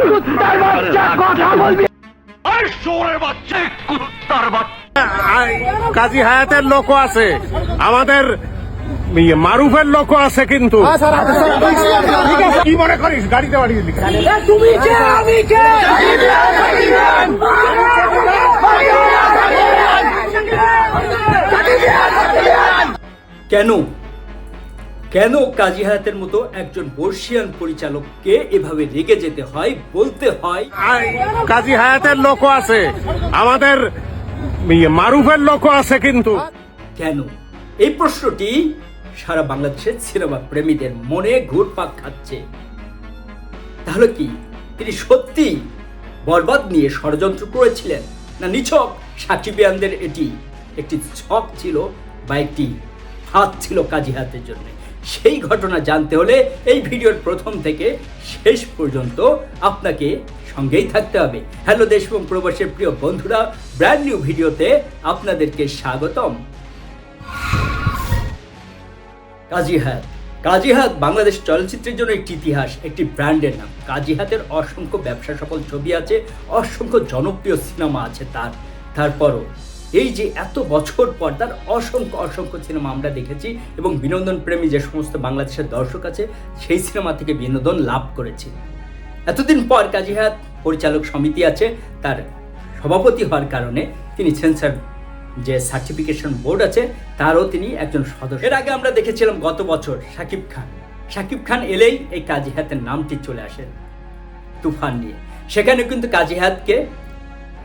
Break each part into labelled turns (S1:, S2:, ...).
S1: কুত্তার বাচ্চা কথা বলবি?
S2: কাজী হায়াতের লোকও আছে। আমাদের ইয়ে মারুফের লোকও আছে কিন্তু। কি মনে করিস? গাড়িতে বাড়িয়ে দিলি।
S1: তুমি কে? আমি কে?
S3: কেন? কেন কাজী হায়াতের মতো একজন বর্ষিয়ান পরিচালককে এভাবে রেগে যেতে হয় বলতে হয়?
S2: কাজী হায়াতের লোকও আছে। আমাদের ইয়ে মারুফের লোকও আছে কিন্তু।
S3: কেন? এই প্রশ্নটি সারা বাংলাদেশের সিনেমা প্রেমীদের মনে ঘুরপাক খাচ্ছে। তাহলে কি তিনি সত্যি বরবাদ নিয়ে ষড়যন্ত্র করেছিলেন? না নিছক সাকিবিয়ানদের এটি একটি ছক ছিল বা একটি হাত ছিল কাজী হাতের জন্য? সেই ঘটনা জানতে হলে এই ভিডিওর প্রথম থেকে শেষ পর্যন্ত আপনাকে সঙ্গেই থাকতে হবে। হ্যালো দেশ এবং প্রবাসের প্রিয় বন্ধুরা ব্র্যান্ড নিউ ভিডিওতে আপনাদেরকে স্বাগতম। কাজীহাত কাজীহাত বাংলাদেশ চলচ্চিত্রের জন্য একটি ইতিহাস, একটি ব্র্যান্ডের নাম। কাজীহাতের অসংখ্য ব্যবসা সফল ছবি আছে, অসংখ্য জনপ্রিয় সিনেমা আছে তার। তারপরও এই যে এত বছর পর তার অসংখ্য অসংখ্য সিনেমা আমরা দেখেছি এবং বিনোদন প্রেমী যে সমস্ত বাংলাদেশের দর্শক আছে, সেই সিনেমা থেকে বিনোদন লাভ করেছি। এতদিন পর কাজীহাত পরিচালক সমিতি আছে, তার সভাপতি হওয়ার কারণে তিনি সেন্সার যে সার্টিফিকেশন বোর্ড আছে, তারও তিনি একজন সদস্য। এর আগে আমরা দেখেছিলাম গত বছর সাকিব খান। সাকিব খান এলেই এই কাজী হাতের নামটি চলে আসে তুফান নিয়ে। সেখানে কিন্তু কাজী হাতকে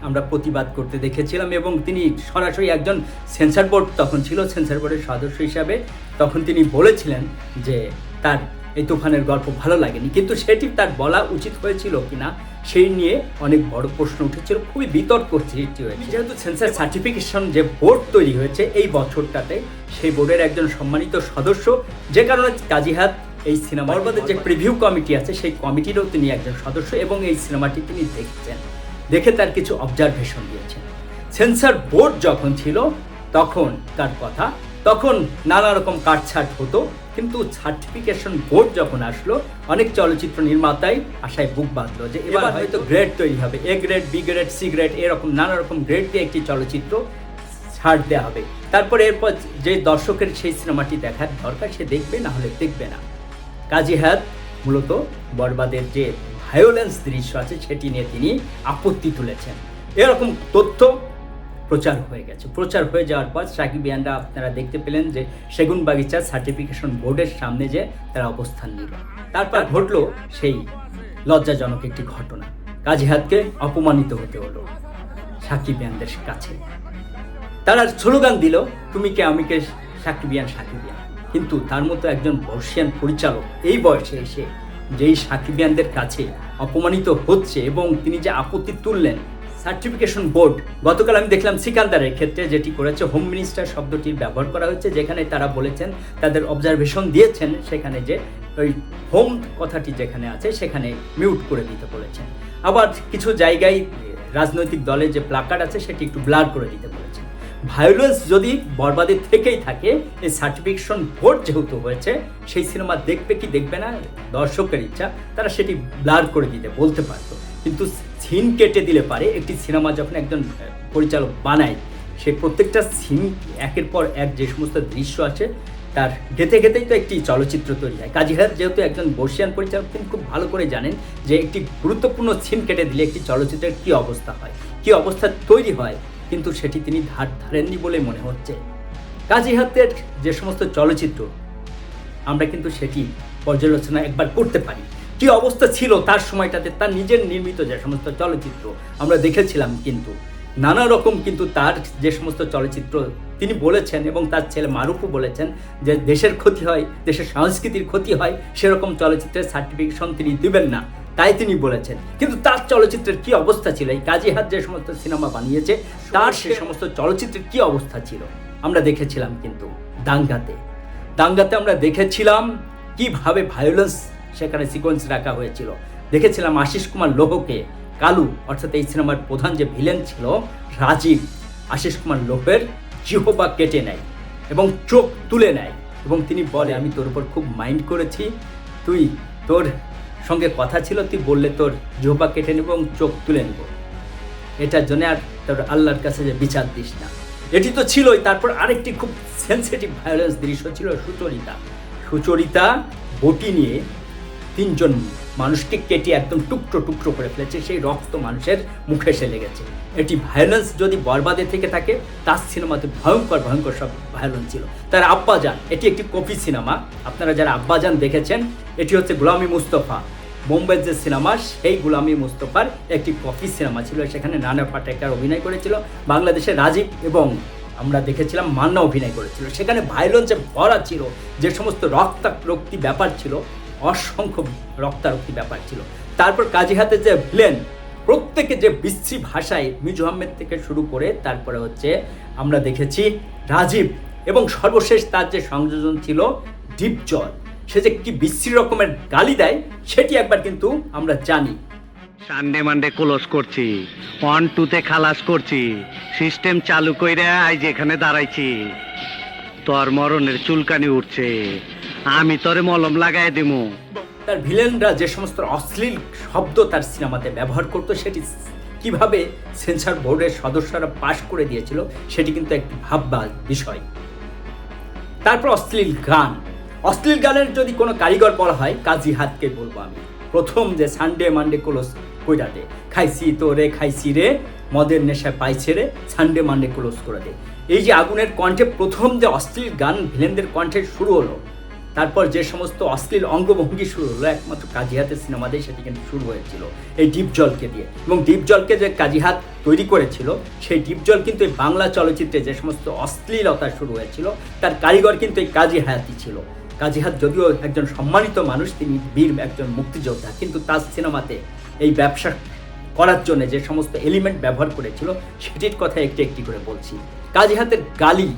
S3: আমরা প্রতিবাদ করতে দেখেছিলাম এবং তিনি সরাসরি একজন সেন্সার বোর্ড তখন ছিল সেন্সার বোর্ডের সদস্য হিসাবে তখন তিনি বলেছিলেন যে তার এই তুফানের গল্প ভালো লাগেনি। কিন্তু সেটি তার বলা উচিত হয়েছিল কিনা সেই নিয়ে অনেক বড় প্রশ্ন উঠেছিল খুবই বিতর্ক সৃষ্টি হয়েছে। যেহেতু সেন্সার সার্টিফিকেশন যে বোর্ড তৈরি হয়েছে এই বছরটাতে সেই বোর্ডের একজন সম্মানিত সদস্য যে কারণে কাজীহাত এই সিনেমা বরবাদের যে প্রিভিউ কমিটি আছে সেই কমিটিরও তিনি একজন সদস্য এবং এই সিনেমাটি তিনি দেখছেন। দেখে তার কিছু অবজারভেশন দিয়েছেন। সেন্সার বোর্ড যখন ছিল তখন তার কথা তখন নানা রকম কাটছাট হতো কিন্তু সার্টিফিকেশন বোর্ড যখন আসলো অনেক চলচ্চিত্র নির্মাতাই আশায় বুক বাঁধলো যে এবার হয়তো গ্রেড তৈরি হবে। A grade B grade C grade এরকম নানা রকম গ্রেড দিয়ে একটি চলচ্চিত্র ছাড় দেওয়া হবে। তারপরে এরপর যে দর্শকের সেই সিনেমাটি দেখার দরকার সে দেখবে না হলে দেখবে না। কাজী হায়াত মূলত বরবাদের যে ভায়োলেন্স দৃশ্য আছে, সেটি নিয়ে তিনি আপত্তি তুলেছেন। এরকম তথ্য প্রচার হয়ে গেছে। প্রচার হয়ে যাওয়ার পর সাকিব ইয়ানরা আপনারা দেখতে পেলেন যে সেগুন বাগিচার সার্টিফিকেশন বোর্ডের সামনে যে তারা অবস্থান নিল। তারপর ঘটলো সেই লজ্জাজনক একটি ঘটনা। কাজী হাতকে অপমানিত হতে হলো সাকিব ইয়ানদের কাছে। তারা স্লোগান দিল, তুমি কে, আমি কে? সাকিবিয়ান সাকিবিয়ান কিন্তু তার মতো একজন বর্ষিয়ান পরিচালক এই বয়সে এসে যেই সাকিবিয়ানদের কাছে অপমানিত হচ্ছে এবং তিনি যে আপত্তি তুললেন সার্টিফিকেশন বোর্ড গতকাল আমি দেখলাম সিকান্দারের ক্ষেত্রে যেটি করেছে হোম মিনিস্টার শব্দটির ব্যবহার করা হয়েছে, যেখানে তারা বলেছেন, তাদের অবজারভেশন দিয়েছেন, সেখানে যে ওই হোম কথাটি যেখানে আছে, সেখানে মিউট করে দিতে বলেছেন। আবার কিছু জায়গায় রাজনৈতিক দলের যে প্লাকার্ড আছে, সেটি একটু ব্লার করে দিতে বলেছেন। ভায়োলেন্স যদি বরবাদের থেকেই থাকে, এই সার্টিফিকেশন বোর্ড যেহেতু হয়েছে, সেই সিনেমা দেখবে কি দেখবে না, দর্শকের ইচ্ছা, তারা সেটি ব্লার করে দিতে, বলতে পারতো। কিন্তু সিন কেটে দিলে পারে, একটি সিনেমা যখন একজন পরিচালক বানায়, সে প্রত্যেকটা সিন একের পর এক যে সমস্ত দৃশ্য আছে, তার গেতে গেতেই তো একটি চলচ্চিত্র তৈরি হয়। কাজী হায়াত যেহেতু একজন বর্ষিয়ান পরিচালক, তিনি খুব ভালো করে জানেন যে একটি গুরুত্বপূর্ণ সিন কেটে দিলে একটি চলচ্চিত্রের কী অবস্থা হয়, কী অবস্থা তৈরি হয় কিন্তু সেটি তিনি ধার ধারেননি বলে মনে হচ্ছে। কাজী হাতের যে সমস্ত চলচ্চিত্র, আমরা কিন্তু সেটি পর্যালোচনা একবার করতে পারি। কি অবস্থা ছিল তার সময়টাতে, তার নিজের নির্মিত যে সমস্ত চলচ্চিত্র, আমরা দেখেছিলাম কিন্তু। নানা রকম কিন্তু তার যে সমস্ত চলচ্চিত্র তিনি বলেছেন এবং তার ছেলে মারুফও বলেছেন যে দেশের ক্ষতি হয়, দেশের সংস্কৃতির ক্ষতি হয়, সেরকম চলচ্চিত্রের সার্টিফিকেশন তিনি দিবেন না। তাই তিনি বলেছেন। কিন্তু তার চলচ্চিত্রের কি অবস্থা ছিল? এই কাজী হাত যে সমস্ত সিনেমা বানিয়েছে, তার সে সমস্ত চলচ্চিত্রের কি অবস্থা ছিল? আমরা দেখেছিলাম কিন্তু দাঙ্গাতে। দাঙ্গাতে আমরা দেখেছিলাম কীভাবে ভায়োলেন্স সেখানে সিকোয়েন্স রাখা হয়েছিল। দেখেছিলাম আশিস কুমার লোহকে, কালু, অর্থাৎ এই সিনেমার প্রধান যে ভিলেন ছিল, রাজীব, আশিস কুমার লোহের জিহবা কেটে নেয় এবং চোখ তুলে নেয় এবং তিনি বলে, আমি তোর উপর খুব মাইন্ড করেছি। তুই তোর সঙ্গে কথা ছিল, তুই বললে তোর জোপা কেটে নেব এবং চোখ তুলে নেব। এটার জন্য আর তোর আল্লাহর কাছে যে বিচার দিস না। এটি তো ছিলই, তারপর আরেকটি খুব সেন্সিটিভ ভায়োলেন্স দৃশ্য ছিল সুচরিতা। সুচরিতা বটি নিয়ে তিনজন মানুষকে কেটে একদম টুকরো টুকরো করে ফেলেছে, সেই রক্ত মানুষের মুখে এসে লেগেছে। এটি ভায়োলেন্স যদি বরবাদে থেকে থাকে, তার সিনেমাতে ভয়ঙ্কর ভয়ঙ্কর সব ভায়োলেন্স ছিল। তার আব্বাজান, এটি একটি কপি সিনেমা। আপনারা যারা আব্বাজান দেখেছেন, এটি হচ্ছে গোলামী মুস্তফা। বোম্বের যে সিনেমা, সেই গুলামি মুস্তফার একটি কপি সিনেমা ছিল, সেখানে নানা পাটেকার অভিনয় করেছিল। বাংলাদেশের রাজীব এবং আমরা দেখেছিলাম মান্না অভিনয় করেছিল। সেখানে ভায়োলেন্সে ভরা ছিল, যে সমস্ত রক্তারক্তি ব্যাপার ছিল অসংখ্য রক্তারক্তি ব্যাপার ছিল। তারপর কাজী হাতে যে ভিলেন, প্রত্যেকে যে বিশ্রী ভাষায় মিজু আহমেদ থেকে শুরু করে তারপরে হচ্ছে আমরা দেখেছি রাজীব এবং সর্বশেষ তার যে সংযোজন ছিল ডিপজল সে যে কি বিশ্রী রকমের গালি দেয়, সেটি একবার কিন্তু আমরা জানি।
S4: সানডে মানডে ক্লোজ করছি, ওয়ান টুতে খালাস করছি, সিস্টেম চালু কইরা আজ এখানে দাঁড়াইছি, তোর মরণের চুলকানি উঠছে। আমি তোরে মলম লাগাই দিমু।
S3: তার ভিলেনরা যে সমস্ত অশ্লীল শব্দ তার সিনেমাতে ব্যবহার করতো, সেটি কীভাবে সেন্সর বোর্ডের সদস্যরা পাশ করে দিয়েছিল, সেটি কিন্তু একটি ভাববার বিষয়। তারপর অশ্লীল গান। অশ্লীল গানের যদি কোনো কারিগর বলা হয়, কাজী হাতকে বলব আমি। প্রথম যে সানডে মানডে ক্লোজ কইরাতে, খাইছি তো রে খাইছি রে, মদের নেশায় পাইছে রে সানডে মানডে ক্লোজ করে দে এই যে আগুনের কণ্ঠে প্রথম যে অশ্লীল গান ভিলেনদের কণ্ঠে শুরু হলো তারপর যে সমস্ত অশ্লীল অঙ্গভঙ্গি শুরু হলো, একমাত্র কাজিহাতের সিনেমাতেই সেটি কিন্তু শুরু হয়েছিল, এই ডিপ জলকে দিয়ে। এবং ডিপ জলকে যে কাজিহাত তৈরি করেছিল, সেই ডিপ জল কিন্তু এই বাংলা চলচ্চিত্রে যে সমস্ত অশ্লীলতা শুরু হয়েছিল, তার কারিগর কিন্তু এই কাজী হায়াতি ছিল। কাজী হাত যদিও একজন সম্মানিত মানুষ, তিনি বীর একজন মুক্তিযোদ্ধা, কিন্তু তার সিনেমাতে এই ব্যবসা করার জন্য যে সমস্ত এলিমেন্ট ব্যবহার করেছিল, সেটির কথা একটি একটি করে বলছি। কাজী হাতের গালি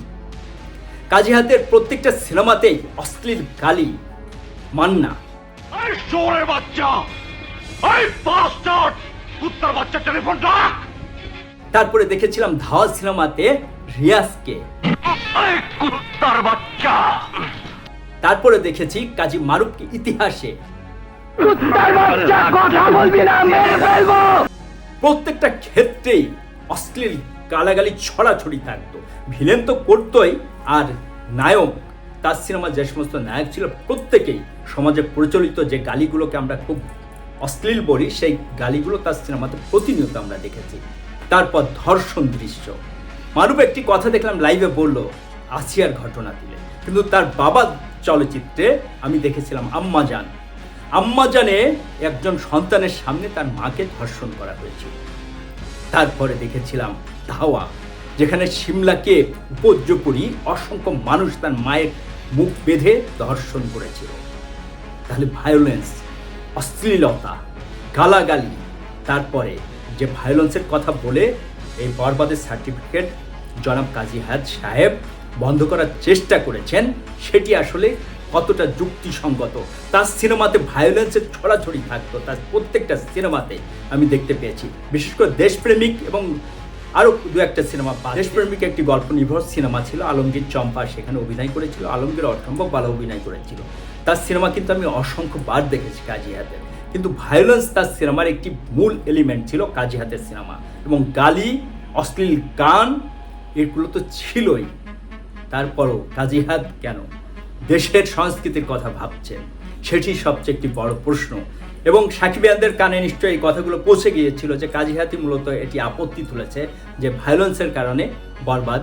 S3: কাজী হাতের প্রত্যেকটা সিনেমাতেই অশ্লীল গালি মান্না।
S2: বাচ্চা! এই বাস্টার্ড কুত্তার বাচ্চা টেলিফোন রাখ!
S3: তারপরে দেখেছিলাম ধাওয়া সিনেমাতে রিয়াজকে।
S2: বাচ্চা!
S3: তারপরে দেখেছি কাজী মারুফকে ইতিহাসে। প্রত্যেকটা ক্ষেত্রেই অশ্লীল গালাগালি, ছড়াছড়ি থাকতো। ভিলেন তো করতোই, আর নায়ক, তার সিনেমার যে সমস্ত নায়ক ছিল প্রত্যেকেই সমাজে প্রচলিত যে গালিগুলোকে আমরা খুব অশ্লীল বলি, সেই গালিগুলো তার সিনেমাতে প্রতিনিয়ত আমরা দেখেছি। তারপর ধর্ষণ দৃশ্য। মারুফ একটি কথা দেখলাম লাইভে বলল, আসিয়ার ঘটনা দিলে। কিন্তু তার বাবার চলচ্চিত্রে আমি দেখেছিলাম আম্মাজান আম্মাজানে একজন সন্তানের সামনে তার মাকে ধর্ষণ করা হয়েছিল। তারপরে দেখেছিলাম ধাওয়া, যেখানে সিমলাকে উপর্যপুরি অসংখ্য মানুষ তার মায়ের মুখ বেঁধে ধর্ষণ করেছিল তাহলে ভায়োলেন্স অশ্লীলতা, গালাগালি, তারপরে যে ভায়োলেন্সের কথা বলে, এই বরবাদের সার্টিফিকেট জনাব কাজী হায়াত সাহেব বন্ধ করার চেষ্টা করেছেন, সেটি আসলে কতটা যুক্তিসঙ্গত? তার সিনেমাতে ভায়োলেন্সের ছড়াছড়ি থাকতো, তার প্রত্যেকটা সিনেমাতে আমি দেখতে পেয়েছি। বিশেষ করে দেশপ্রেমিক এবং আরও দু একটা সিনেমা দেশপ্রেমিক একটি গল্প নির্ভর সিনেমা ছিল আলমগীর চম্পা সেখানে অভিনয় করেছিল আলমগীর অসম্ভব ভালো অভিনয় করেছিল। তার সিনেমা কিন্তু আমি অসংখ্য বার দেখেছি কাজী হাতের। কিন্তু ভায়োলেন্স তার সিনেমার একটি মূল এলিমেন্ট ছিল কাজী হাতের সিনেমা। এবং গালি অশ্লীল গান এগুলো তো ছিলই। তারপরও কাজীহাত কেন? দেশের সংস্কৃতির কথা ভাবছেন। সেটি সবচেয়ে একটি বড় প্রশ্ন। এবং সাকিবিয়ানদের কানে নিশ্চয়ই এই কথাগুলো পৌঁছে গিয়েছিল যে কাজীহাতি মূলত এটি আপত্তি তুলেছে যে ভায়োলেন্সের কারণে বরবাদ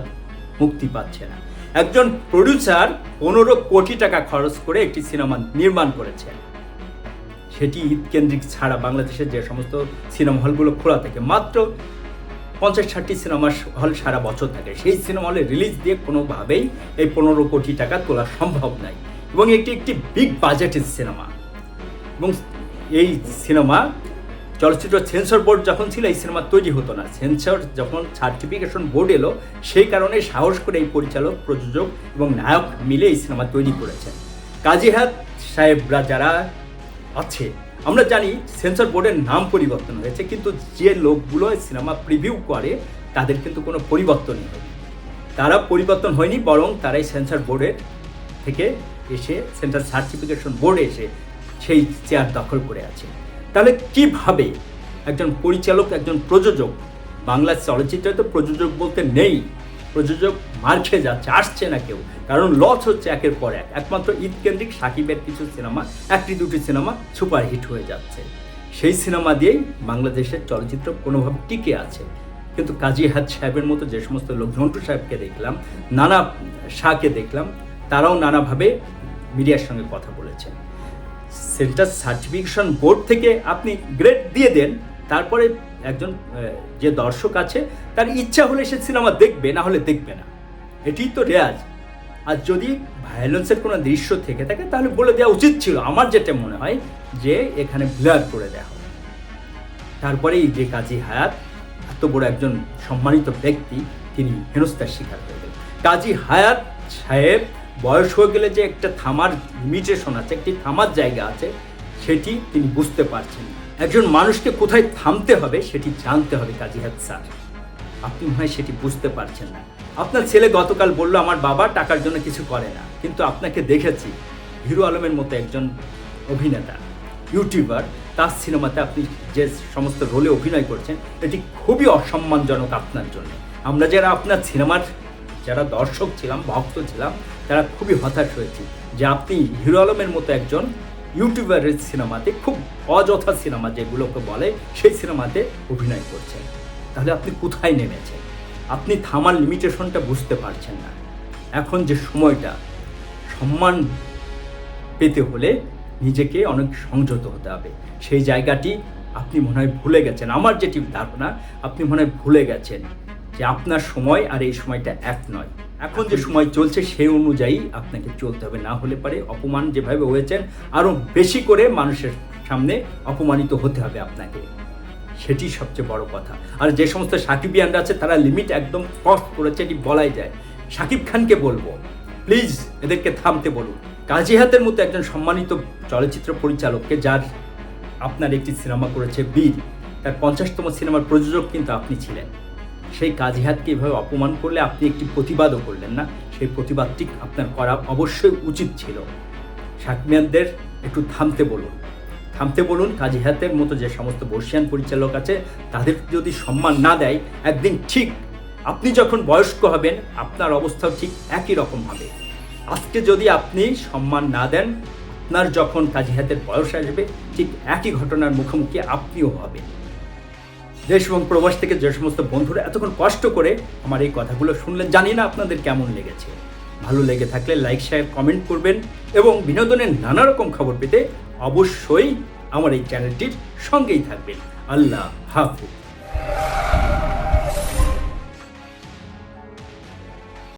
S3: মুক্তি পাচ্ছে না। একজন প্রডিউসার পনেরো কোটি টাকা খরচ করে একটি সিনেমা নির্মাণ করেছে। সেটি ঈদ কেন্দ্রিক ছাড়া বাংলাদেশের যে সমস্ত সিনেমা হলগুলো খোলা থাকে, মাত্র পঞ্চাশ ষাটটি সিনেমা হল সারা বছর থাকে। সেই সিনেমা হলে রিলিজ দিয়ে কোনোভাবেই এই পনেরো কোটি টাকা তোলা সম্ভব নয় এবং এটি একটি বিগ বাজেটের সিনেমা এবং এই সিনেমা, চলচ্চিত্র সেন্সর বোর্ড যখন ছিল, এই সিনেমা তৈরি হতো না। সেন্সর যখন সার্টিফিকেশন বোর্ড এলো, সেই কারণে সাহস করে এই পরিচালক, প্রযোজক এবং নায়ক মিলে এই সিনেমা তৈরি করেছেন কাজীহাত সাহেবরা যারা আছে, আমরা জানি সেন্সর বোর্ডের নাম পরিবর্তন হয়েছে, কিন্তু যে লোকগুলো সিনেমা প্রিভিউ করে, তাদের কিন্তু কোনো পরিবর্তনই হয়নি। তারা পরিবর্তন হয়নি, বরং তারাই সেন্সর বোর্ডের থেকে এসে সেন্ট্রাল সার্টিফিকেশন বোর্ডে এসে সেই চেয়ার দখল করে আছে। তাহলে কীভাবে একজন পরিচালক, একজন প্রযোজক, বাংলা চলচ্চিত্রে তো প্রযোজক বলতে নেই, প্রযোজক মার খেয়ে যাচ্ছে, আসছে না কেউ। কারণ লস হচ্ছে একের পর এক। একমাত্র ঈদ কেন্দ্রিক সাকিবের কিছু সিনেমা, একটি দুটি সিনেমা সুপারহিট হয়ে যাচ্ছে। সেই সিনেমা দিয়েই বাংলাদেশের চলচ্চিত্র কোনোভাবে টিকে আছে। কিন্তু কাজী হাত সাহেবের মতো যে সমস্ত লোক ঝন্টু সাহেবকে দেখলাম, নানা শাহকে দেখলাম, তারাও নানাভাবে মিডিয়ার সঙ্গে কথা বলেছেন। সেন্টার সার্টিফিকেশন বোর্ড থেকে আপনি গ্রেড দিয়ে দেন, তারপরে একজন যে দর্শক আছে, তার ইচ্ছা হলে সে সিনেমা দেখবে, না হলে দেখবে না। এটিই তো রেয়াজ। আর যদি ভায়োলেন্সের কোনো দৃশ্য থেকে থাকে, তাহলে বলে দেওয়া উচিত ছিল, আমার যেটা মনে হয়, যে এখানে ব্লার করে দেওয়া হবে। তারপরে এই যে কাজী হায়াত, এত বড় একজন সম্মানিত ব্যক্তি, তিনি হেনস্থার শিকার হয়ে কাজী হায়াত সাহেব বয়স হয়ে গেলে যে একটা থামার লিমিটেশন আছে, একটি থামার জায়গা আছে, সেটি তিনি বুঝতে পারছেন। একজন মানুষকে কোথায় থামতে হবে সেটি জানতে হবে, কাজী হায়াত স্যার। আপনি হয় সেটি বুঝতে পারছেন না। আপনার ছেলে গতকাল বলল, আমার বাবা টাকার জন্য কিছু করে না। কিন্তু আপনাকে দেখেছি, হিরো আলমের মতো একজন অভিনেতা, ইউটিউবার। তার সিনেমাতে আপনি যে সমস্ত রোলে অভিনয় করছেন, এটি খুবই অসম্মানজনক আপনার জন্য। আমরা যারা আপনার সিনেমার, যারা দর্শক ছিলাম, ভক্ত ছিলাম তারা খুবই হতাশ হয়েছে যে আপনি হিরো আলমের মতো একজন ইউটিউবারের সিনেমাতে খুব অযথা সিনেমা যেগুলোকে বলে, সেই সিনেমাতে অভিনয় করছেন। তাহলে আপনি কোথায় নেমেছেন? আপনি থামার লিমিটেশনটা বুঝতে পারছেন না। এখন যে সময়টা, সম্মান পেতে হলে নিজেকে অনেক সংযত হতে হবে। সেই জায়গাটি আপনি মনে হয় ভুলে গেছেন। আমার যেটি ধারণা, আপনি মনে হয় ভুলে গেছেন যে আপনার সময় আর এই সময়টা এক নয়। এখন যে সময় চলছে সেই অনুযায়ী আপনাকে চলতে হবে। না হলে পারে অপমান যেভাবে হয়েছেন আরও বেশি করে মানুষের সামনে অপমানিত হতে হবে আপনাকে। সেটি সবচেয়ে বড় কথা। আর যে সমস্ত সাকিবিয়ানরা আছে, তারা লিমিট একদম ক্রস করেছে, এটি বলাই যায়। সাকিব খানকে বলব প্লিজ এদেরকে থামতে বলুন। কাজী হাতের মতো একজন সম্মানিত চলচ্চিত্র পরিচালককে যার আপনার একটি সিনেমা করেছে বীর, তার পঞ্চাশতম সিনেমার প্রযোজক কিন্তু আপনি ছিলেন। সেই কাজী হাতকে এভাবে অপমান করলে আপনি একটি প্রতিবাদও করলেন না। সেই প্রতিবাদটি আপনার করা অবশ্যই উচিত ছিল। সাকিবিয়ানদের একটু থামতে বলুন। থামতে বলুন কাজী হাতের মতো যে সমস্ত বর্ষিয়ান পরিচালক আছে, তাদের যদি সম্মান না দেয়, একদিন ঠিক আপনি যখন বয়স্ক হবেন, আপনার অবস্থাও ঠিক একই রকম হবে। আজকে যদি আপনি সম্মান না দেন, আপনার যখন কাজী হাতের বয়স আসবে, ঠিক একই ঘটনার মুখোমুখি আপনিও হবেন। দেশ এবং প্রবাস থেকে যে সমস্ত বন্ধুরা এতক্ষণ কষ্ট করে আমার এই কথাগুলো শুনলেন, জানি না আপনাদের কেমন লেগেছে। ভালো লেগে থাকলে লাইক শেয়ার কমেন্ট করবেন এবং বিনোদনের নানা রকম খবর পেতে অবশ্যই আমার এই চ্যানেলটির সঙ্গেই থাকবেন। আল্লাহ হাফিজ।